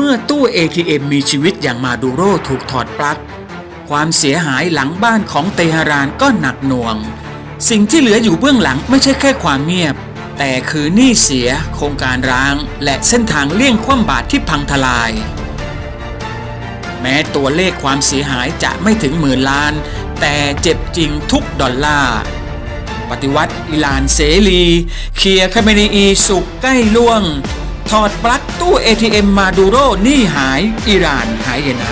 เมื่อตู้ ATM มีชีวิตอย่างมาดูโรถูกถอดปลั๊กความเสียหายหลังบ้านของเตหะรานก็หนักหน่วง สิ่งที่เหลืออยู่เบื้องหลังไม่ใช่แค่ความเงียบ แต่คือหนี้เสียโครงการร้าง และเส้นทางเลี่ยงคว่ำบาตรที่พังทลาย แม้ตัวเลขความเสียหายจะไม่ถึงหมื่นล้าน แต่เจ็บจริงทุกดอลลาร์ปฏิวัติอิหร่านเสรี เคลียร์คาเมนีอีสุกใกล้ล่วง ถอดปลั๊กตู้ ATM มาดูโรหนี่หายอิหร่านหายนะ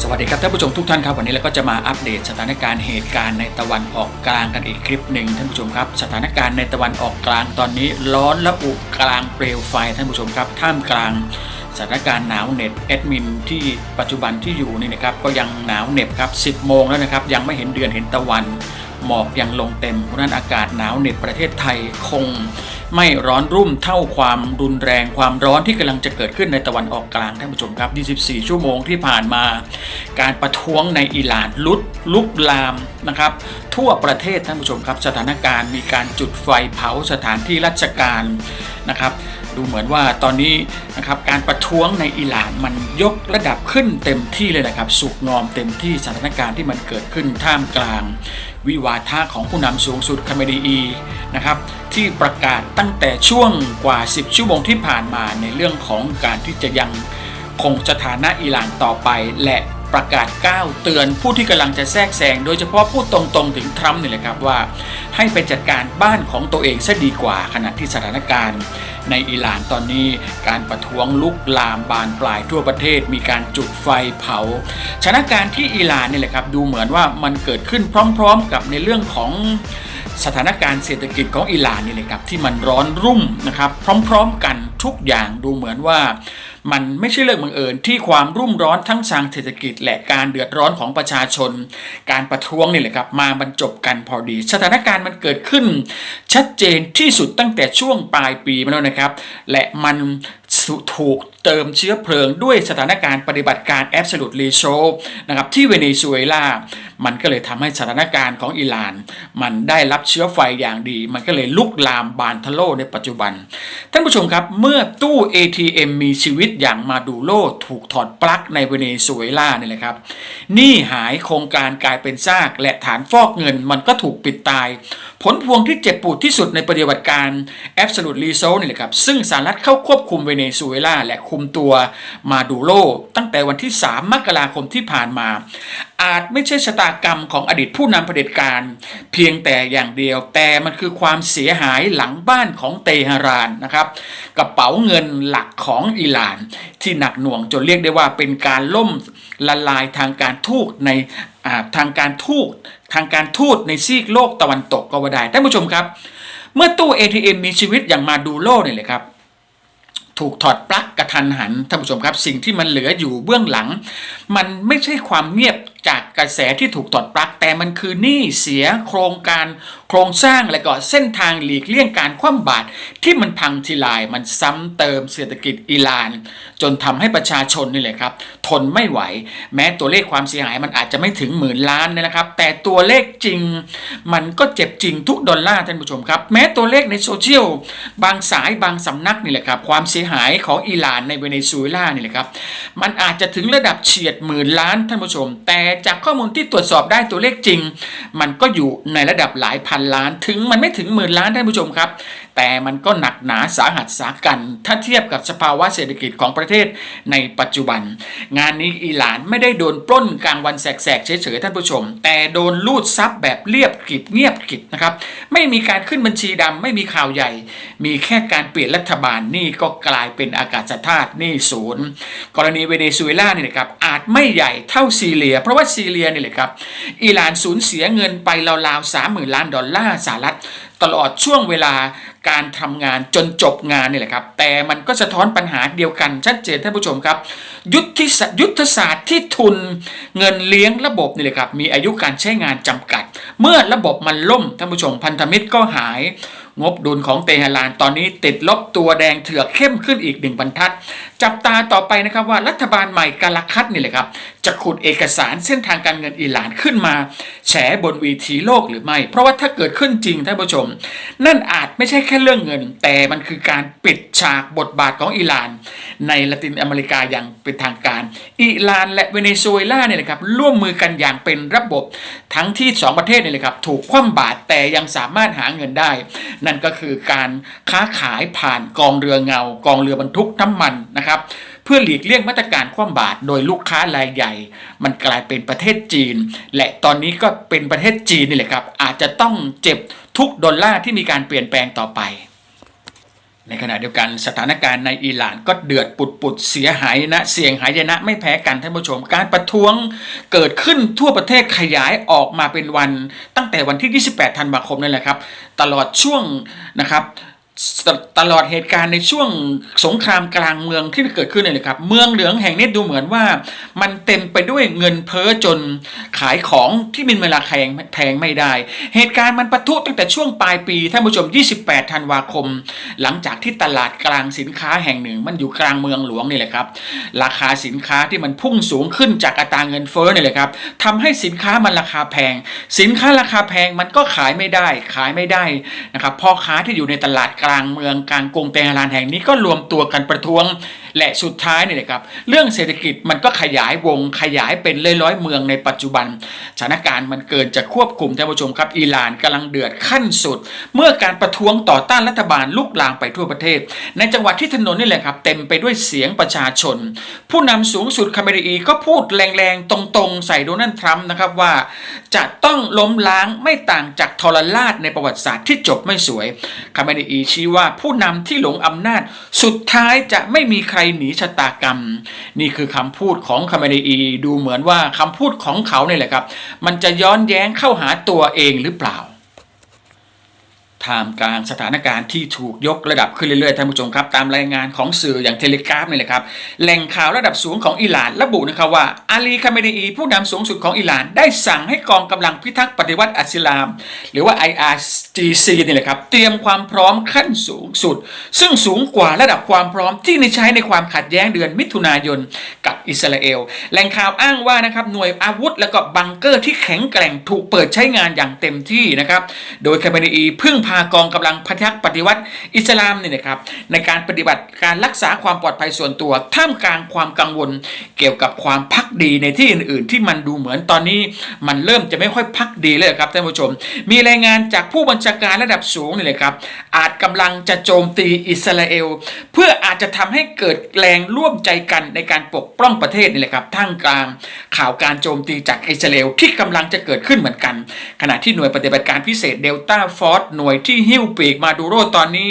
สวัสดีครับท่านผู้ชมทุกท่านครับวันนี้เราก็จะมาอัปเดตสถานการณ์เหตุการณ์ในตะวันออกกลางกันอีกคลิปหนึ่งท่านผู้ชมครับ สถานการณ์ในตะวันออกกลางตอนนี้ร้อนและอุกลางเปลวไฟท่านผู้ชมครับท่ามกลาง สถานการณ์หนาวเหน็บแอดมินที่ปัจจุบันที่อยู่นี่นะครับก็ยังหนาวเหน็บครับ 10 โมงแล้วนะครับ ยังไม่เห็นเดือนเห็นตะวัน หมอกยังลงเต็มเพราะนั้นอากาศหนาวเหน็บประเทศไทยคง ไม่ร้อนรุ่มเท่าความรุนแรงความร้อนที่กำลังจะเกิดขึ้นในตะวันออกกลางท่านผู้ชมครับ 24 ชั่วโมงที่ผ่านมา การประท้วงในอิหร่านลุดลุกลามนะครับ ทั่วประเทศท่านผู้ชมครับ สถานการณ์มีการจุดไฟเผาสถานที่ราชการนะครับ ดูเหมือนว่าตอนนี้นะครับการประท้วงในอิหร่านมันยกระดับขึ้นเต็มที่เลยนะครับ สุกงอมเต็มที่สถานการณ์ที่มันเกิดขึ้นท่ามกลาง วิวาทะของผู้นำสูงสุดคาเมดีอีนะครับที่ประกาศตั้งแต่ช่วงกว่า 10 ชั่วโมงที่ผ่านมาในเรื่องของการที่จะยังคงสถานะอิหร่านต่อไปและ ประกาศก้าวเตือนผู้ที่กำลังจะแทรกแซงโดยเฉพาะพูดตรงๆ ถึงทรัมป์นี่แหละครับว่า ให้ไปจัดการบ้านของตัวเองซะดีกว่าขณะที่สถานการณ์ ในอิหร่านตอนนี้การประท้วงลุกลามบานปลายทั่วประเทศ มีการจุดไฟเผาสถานการณ์ที่อิหร่านนี่แหละครับดูเหมือนว่ามันเกิดขึ้นพร้อมๆ กับในเรื่องของสถานการณ์เศรษฐกิจของอิหร่านนี่แหละครับที่มันร้อนรุ่มนะครับพร้อม ๆ กันทุกอย่างดูเหมือนว่า มันไม่ใช่เรื่องบังเอิญที่ความรุ่มร้อนทั้งทางเศรษฐกิจและการเดือดร้อนของประชาชน การประท้วงนี่แหละครับมาบรรจบกันพอดี สถานการณ์มันเกิดขึ้น ชัดเจนที่สุดตั้งแต่ช่วงปลายปีมาแล้วนะครับ และมัน ถูกเติมเชื้อเพลิงด้วยสถานการณ์ปฏิบัติการ Absolute r e s h o นะครับที่เวเนซุเอลา มันก็เลยทำให้สถานการณ์ของอิหร่าน มันได้รับเชื้อไฟอย่างดี มันก็เลยลุกลามบานทะโลในปัจจุบัน ท่านผู้ชมครับ เมื่อตู้ ATM มีชีวิตอย่างมาดูโลถูกถอดปลั๊กในเวเนซุเอลาเนี่ยแหละครับหนี้หายโครงการกลายเป็นซากและฐานฟอกเงินมันก็ถูกปิดตาย ผลพวงที่เจ็บปวดที่สุดในปฏิบัติการ Absolute r e s o นี่แหละครับ ซึ่งสหรัฐเข้าควบคุมเวเนซุเอลาและคุมตัวมาดูโลตั้งแต่วันที่ 3 มกราคมที่ผ่านมา อาจไม่ใช่ชะตากรรมของอดีตผู้นำเผด็จการ เพียงแต่อย่างเดียว แต่มันคือความเสียหายหลังบ้านของเตหะรานนะครับ กระเป๋าเงินหลักของอิหร่าน ที่หนักหน่วงจนเรียกได้ว่าเป็นการล่มละลายทางการทูตในทางการทูตทางการทูตในซีกโลกตะวันตกก็ว่าได้ท่านผู้ชมครับ เมื่อตู้ ATM มีชีวิตอย่างมาดูโลเนี่ยเลยครับถูกถอดปลั๊กกระทันหันท่านผู้ชมครับ สิ่งที่มันเหลืออยู่เบื้องหลัง มันไม่ใช่ความเงียบ จาก กระแสที่ถูกถอดปลั๊กแต่มันคือหนี้เสียโครงการโครงสร้างและก็เส้นทางหลีกเลี่ยงการคว่ำบาตรที่มันพังทีลายมันซ้ำเติมเศรษฐกิจอิหร่าน จนทำให้ประชาชนนี่แหละครับ ทนไม่ไหว แม้ตัวเลขความเสียหายมันอาจจะไม่ถึงหมื่นล้านนะครับ แต่ตัวเลขจริง มันก็เจ็บจริงทุกดอลลาร์ท่านผู้ชมครับ แม้ตัวเลขในโซเชียลบางสายบางสำนักนี่แหละครับ ความเสียหายของอิหร่านในเวเนซุเอลานี่แหละครับ มันอาจจะถึงระดับเฉียดหมื่นล้านท่านผู้ชม แต่จากข้อมูลที่ตรวจสอบได้ตัวเลขจริง มันก็อยู่ในระดับหลายพันล้านถึงมันไม่ถึงหมื่นล้านท่านผู้ชมครับ แต่มันก็หนักหนาสาหัสสากัน ถ้าเทียบกับสภาวะเศรษฐกิจของประเทศในปัจจุบัน งานนี้อิหร่านไม่ได้โดนปล้นกลางวันแสกๆเฉยๆท่านผู้ชม แต่โดนลูดซับแบบเรียบกิบเงียบกิบนะครับไม่มีการขึ้นบัญชีดำไม่มีข่าวใหญ่ มีแค่การเปลี่ยนรัฐบาลนี่ก็กลายเป็นอากาศธาตุนี่ศูนย์กรณีเวเนซุเอลาเนี่ยนะครับอาจไม่ใหญ่เท่าซีเรีย เพราะว่าซีเรียนี่แหละครับอิหร่านสูญเสียเงินไปราวๆสามหมื่นล้านดอลลาร์สหรัฐตลอดช่วงเวลา การทำงานจนจบงานนี่แหละครับ แต่มันก็สะท้อนปัญหาเดียวกันชัดเจนท่านผู้ชมครับ ยุทธศยุทธศาสตร์ที่ทุนเงินเลี้ยงระบบนี่แหละครับมีอายุการใช้งานจำกัด เมื่อระบบมันล่มท่านผู้ชมพันธมิตรก็หาย งบดุลของเตหะรานตอนนี้ติดลบตัวแดงเถือกเข้มขึ้นอีกหนึ่งบรรทัด จับตาต่อไปนะครับว่ารัฐบาลใหม่กาลคัดนี่แหละครับ จะขุดเอกสารเส้นทางการเงินอิหร่านขึ้นมา แฉบนวีทีโลกหรือไม่ เพราะว่าถ้าเกิดขึ้นจริงท่านผู้ชม นั่นอาจไม่ใช่แค่เรื่องเงิน แต่มันคือการปิดฉากบทบาทของอิหร่าน ในละตินอเมริกาอย่างเป็นทางการอิหร่านและเวเนซุเอลาเนี่ยนะครับร่วมมือกันอย่างเป็นระบบทั้งที่สองประเทศเนี่ยเลยครับถูกคว่ำบาตรแต่ยังสามารถหาเงินได้นั่นก็คือการค้าขายผ่านกองเรือเงา กองเรือบรรทุกน้ำมันนะครับเพื่อหลีกเลี่ยงมาตรการคว่ำบาตรโดยลูกค้ารายใหญ่ มันกลายเป็นประเทศจีน และตอนนี้ก็เป็นประเทศจีนนี่แหละครับอาจจะต้องเจ็บทุกดอลลาร์ที่มีการเปลี่ยนแปลงต่อไป ในขณะเดียวกันสถานการณ์ในอิหร่านก็เดือดปุดปุดเสียหายนะเสียงหายนะไม่แพ้กันท่านผู้ชม การประท้วงเกิดขึ้นทั่วประเทศขยายออกมาเป็นวัน ตั้งแต่วันที่ 28 ธันวาคมนั่นแหละครับ ตลอดช่วงนะครับ ตลอดเหตุการณ์ในช่วงสงครามกลางเมืองที่เกิดขึ้นเนี่ยนะครับ เมืองเหลืองแห่งนี้ดูเหมือนว่า มันเต็มไปด้วยเงินเพ้อจนขายของที่มีเวลาแพงแพงไม่ได้ เหตุการณ์มันปะทุตั้งแต่ช่วงปลายปีท่านผู้ชม 28 ธันวาคม หลังจากที่ตลาดกลางสินค้าแห่งหนึ่ง มันอยู่กลางเมืองหลวงนี่แหละครับ ราคาสินค้าที่มันพุ่งสูงขึ้นจากอัตราเงินเฟ้อนี่แหละครับทำให้สินค้ามันราคาแพง สินค้าราคาแพงมันก็ขายไม่ได้ขายไม่ได้นะครับพ่อค้าที่อยู่ในตลาดกลางลางเมืองกลางกรุงเตหะรานแห่งนี้ก็รวมตัวกันประท้วง และสุดท้ายเนี่ยนะครับเรื่องเศรษฐกิจมันก็ขยายวงขยายเป็นร้อยเมืองในปัจจุบันสถานการณ์มันเกินจะควบคุมท่านผู้ชมครับอิหร่านกำลังเดือดขั้นสุด เมื่อการประท้วงต่อต้านรัฐบาลลุกลามไปทั่วประเทศ ในจังหวัดที่ถนนนี่แหละครับเต็มไปด้วยเสียงประชาชน ผู้นำสูงสุดคาเมรีก็พูดแรงๆ ตรงๆ ใส่โดนัลด์ทรัมป์นะครับว่า จะต้องล้มล้างไม่ต่างจากทรราชในประวัติศาสตร์ที่จบไม่สวยคาเมรีชี้ว่าผู้นำที่หลงอำนาจสุดท้ายจะไม่มีใครหนีชะตากรรม นี่คือคำพูดของคาเมรีดูเหมือนว่าคำพูดของเขาเนี่ยแหละครับ มันจะย้อนแย้งเข้าหาตัวเองหรือเปล่า ท่ามกลางสถานการณ์ที่ถูกยกระดับขึ้นเรื่อยๆท่านผู้ชมครับ ตามรายงานของสื่ออย่างเทเลกราฟนี่แหละครับแหล่งข่าวระดับสูงของอิหร่านระบุนะครับว่าอาลีคาเมเดีผู้นำสูงสุดของอิหร่าน ได้สั่งให้กองกำลังพิทักษ์ปฏิวัติอัสลาม หรือว่า IRGC นี่แหละครับเตรียมความพร้อมขั้นสูงสุด ซึ่งสูงกว่าระดับความพร้อมที่ในใช้ในความขัดแย้งเดือนมิถุนายนกับอิสราเอลแหล่งข่าวอ้างว่านะครับหน่วยอาวุธและก็บังเกอร์ที่แข็งแกร่งถูกเปิดใช้งานอย่างเต็มที่นะครับโดยคาเมนีพึ่งพากองกำลังพิทักษ์ปฏิวัติอิสลามเนี่ยนะครับในการปฏิบัติการรักษาความปลอดภัยส่วนตัว ท่ามกลางความกังวล เกี่ยวกับความพักดีในที่อื่น ๆ ที่มันดูเหมือนตอนนี้ มันเริ่มจะไม่ค่อยพักดีเลยครับท่านผู้ชม มีรายงานจากผู้บัญชาการระดับสูงนี่เลยครับอาจกำลังจะโจมตีอิสราเอล เพื่ออาจจะทำให้เกิดแรงร่วมใจกันในการปกป้องประเทศนี่แหละครับท่ามกลางข่าวการโจมตีจากอิสราเอลที่กำลังจะเกิดขึ้นเหมือนกัน ขณะที่หน่วยปฏิบัติการพิเศษเดลต้าฟอร์หน่วยที่หิ้วปีกมาดูโรตอนนี้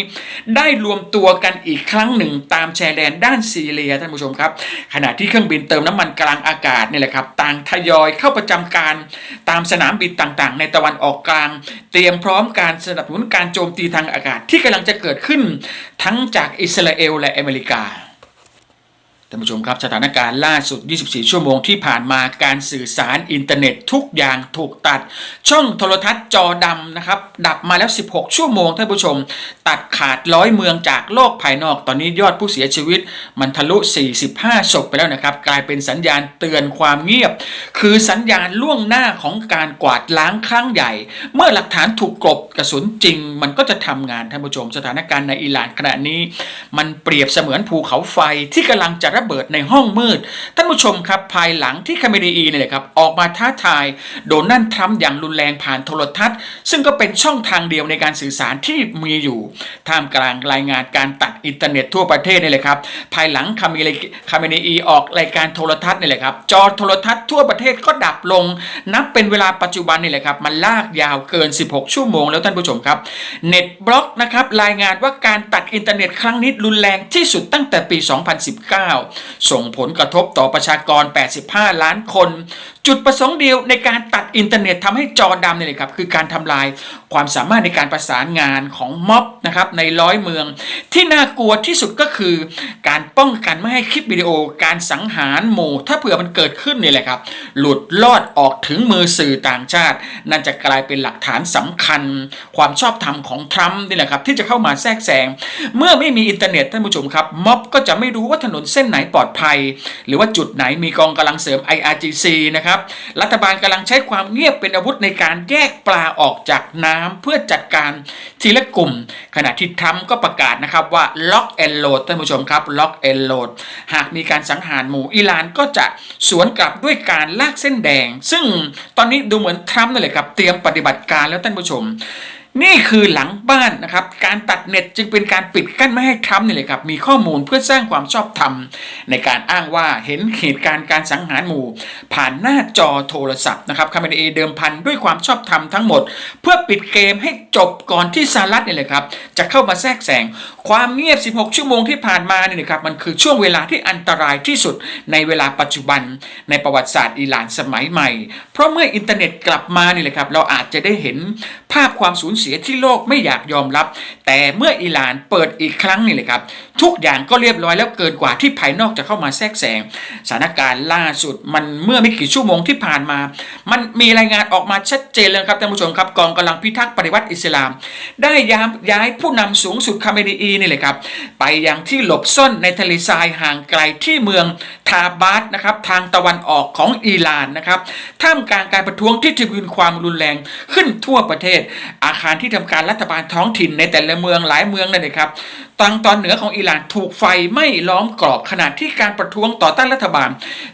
ได้รวมตัวกันอีกครั้งหนึ่งตามชายแดนด้านซีเรียท่านผู้ชมครับ ขณะที่เครื่องบินเติมน้ำมันกลางอากาศนี่แหละครับต่างทยอยเข้าประจำการตามสนามบินต่างๆ ในตะวันออกกลาง เตรียมพร้อมการสนับสนุนการโจมตีทางอากาศที่กำลังจะเกิดขึ้น ทั้งจากอิสราเอลและอเมริกา ท่านผู้ชมครับสถานการณ์ล่าสุด 24 ชั่วโมงที่ผ่านมาการสื่อสารอินเทอร์เน็ตทุกอย่างถูกตัด ช่องโทรทัศน์จอดำนะครับ ดับมาแล้ว 16 ชั่วโมงท่านผู้ชม ตัดขาดร้อยเมืองจากโลกภายนอก ตอนนี้ยอดผู้เสียชีวิต มันทะลุ 45 ศพไปแล้วนะครับ กลายเป็นสัญญาณเตือนความเงียบ คือสัญญาณล่วงหน้าของการกวาดล้างครั้งใหญ่ เมื่อหลักฐานถูกกลบกระสุนจริง มันก็จะทำงานท่านผู้ชม สถานการณ์ในอิหร่านขณะนี้ มันเปรียบเสมือนภูเขาไฟที่กำลังจะระเบิดในห้องมืด ท่านผู้ชมครับภายหลังที่คาเมดีเนี่ยแหละครับออกมาท้าทายโดนัลด์ทรัมป์อย่างรุนแรงผ่านโทรทัศน์ ซึ่งก็เป็นช่องทางเดียวในการสื่อสารที่มีอยู่ท่ามกลางรายงานการตัดอินเทอร์เน็ตทั่วประเทศนี่แหละครับภายหลังคาเมเลคาเมดีออกรายการโทรทัศน์นี่แหละครับจอโทรทัศน์ทั่วประเทศก็ดับลง นับเป็นเวลาปัจจุบันนี่แหละครับมันลากยาวเกิน 16 ชั่วโมงแล้วท่านผู้ชมครับเน็ตบล็อกนะครับรายงานว่าการตัดอินเทอร์เน็ตครั้งนี้รุนแรงที่สุดตั้งแต่ปี 2019ส่งผลกระทบต่อประชากร 85 ล้านคน จุดประสงค์เดียวในการตัดอินเทอร์เน็ตทำให้จอดำเนี่ยเลยครับคือการทำลายความสามารถในการประสานงานของม็อบนะครับในร้อยเมือง ที่น่ากลัวที่สุดก็คือ การป้องกันไม่ให้คลิปวิดีโอ การสังหารหมู่ ถ้าเผื่อมันเกิดขึ้นเนี่ยแหละครับ หลุดลอดออกถึงมือสื่อต่างชาติ นั่นจะกลายเป็นหลักฐานสำคัญ ความชอบธรรมของทรัมป์นี่แหละครับที่จะเข้ามาแทรกแซงเมื่อไม่มีอินเทอร์เน็ตท่านผู้ชมครับม็อบก็จะไม่รู้ว่าถนนเส้นไหนปลอดภัย หรือว่าจุดไหนมีกองกำลังเสริม IRGC นะครับรัฐบาลกำลังใช้ความเงียบเป็นอาวุธในการแยกปลาออกจากน้ำเพื่อจัดการทีละกลุ่ม ขณะที่ทรัมป์ก็ประกาศนะครับว่าล็อกแอนโหลดท่านผู้ชมครับล็อกแอนโหลดหากมีการสังหารหมู่อิหร่านก็จะสวนกลับด้วยการลากเส้นแดง ซึ่งตอนนี้ดูเหมือนทรัมป์นั่นแหละครับ เตรียมปฏิบัติการแล้วท่านผู้ชม นี่คือหลังบ้านนะครับ การตัดเน็ตจึงเป็นการปิดกั้นไม่ให้ทรัมป์นี่เลยครับ มีข้อมูลเพื่อสร้างความชอบธรรม ในการอ้างว่าเห็นเหตุการณ์การสังหารหมู่ ผ่านหน้าจอโทรศัพท์นะครับคาเมเอเดิมพันด้วยความชอบธรรมทั้งหมด เพื่อปิดเกมให้จบก่อนที่สหรัฐนี่เลยครับ จะเข้ามาแทรกแซงความเงียบ 16 ชั่วโมงที่ผ่านมาเนี่ยนะครับมันคือช่วงเวลาที่อันตรายที่สุดในเวลาปัจจุบัน ในประวัติศาสตร์อิหร่านสมัยใหม่ เพราะเมื่ออินเทอร์เน็ตกลับมานี่เลยครับเราอาจจะได้เห็นภาพความสูญเสียเสียที่โลกไม่อยากยอมรับ แต่เมื่ออิหร่านเปิดอีกครั้งนี่เลยครับ ทุกอย่างก็เรียบร้อยแล้วเกินกว่าที่ภายนอกจะเข้ามาแทรกแซงสถานการณ์ล่าสุดมันเมื่อไม่กี่ชั่วโมงที่ผ่านมา มันมีรายงานออกมาชัดเจนเลยครับท่านผู้ชมครับกองกำลังพิทักษ์ปฏิวัติอิสลาม ได้ย้ายย้ายผู้นำสูงสุดคาเมนีอีนี่เลยครับไปยังที่หลบซ่อนในทะเลทรายห่างไกลที่เมืองทาบาสนะครับทางตะวันออกของอิหร่านนะครับท่ามกลางการประท้วงที่ทวีความรุนแรงขึ้นทั่วประเทศ อาคารที่ทำการรัฐบาลท้องถิ่นในแต่ละเมืองหลายเมืองนั่นเองครับ ทางตอนเหนือของอิหร่านถูกไฟไหม้ล้อมกรอบขณะที่การประท้วงต่อต้านรัฐบาล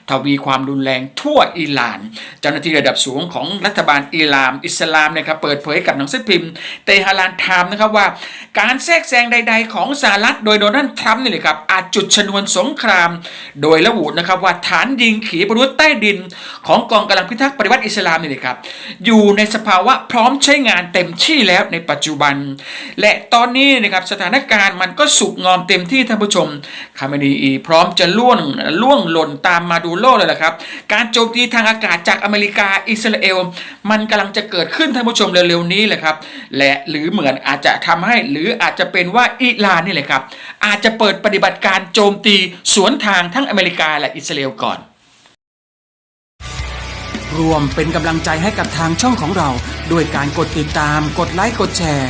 ทวีความรุนแรงทั่วอิหร่าน เจ้าหน้าที่ระดับสูงของรัฐบาลอิหร่าน อิสลามเนะครับเปิดเผยกับหนังสือพิมพ์เตฮารานไทม์นะครับว่า การแทรกแซงใด ๆ ของสหรัฐโดยโดนัลด์ทรัมป์นี่เลยครับอาจจุดชนวนสงคราม โดยระบุนะครับว่าฐานยิงขีปนาวุธใต้ดิน ของกองกำลังพิทักษ์ปฏิวัติอิสลามนี่เลยครับอยู่ในสภาวะพร้อมใช้งานเต็มที่แล้วในปัจจุบัน และตอนนี้นะครับสถานการณ์มันก็สุกงอมเต็มที่ท่านผู้ชม คาเมนีอีพร้อมจะล่วงล่วงหล่นตามมาดูโลกเลยละครับ การโจมตีทางอากาศจากอเมริกาอิสราเอล มันกำลังจะเกิดขึ้นท่านผู้ชมเร็วๆนี้แหละครับ และหรือเหมือนอาจจะทำให้หรืออาจจะเป็นว่าอิหร่านนี่แหละครับ อาจจะเปิดปฏิบัติการโจมตีสวนทางทั้งอเมริกาและอิสราเอลก่อนรวมเป็นกำลังใจให้กับทางช่องของเรา ด้วยการกดติดตาม กดไลค์ กดแชร์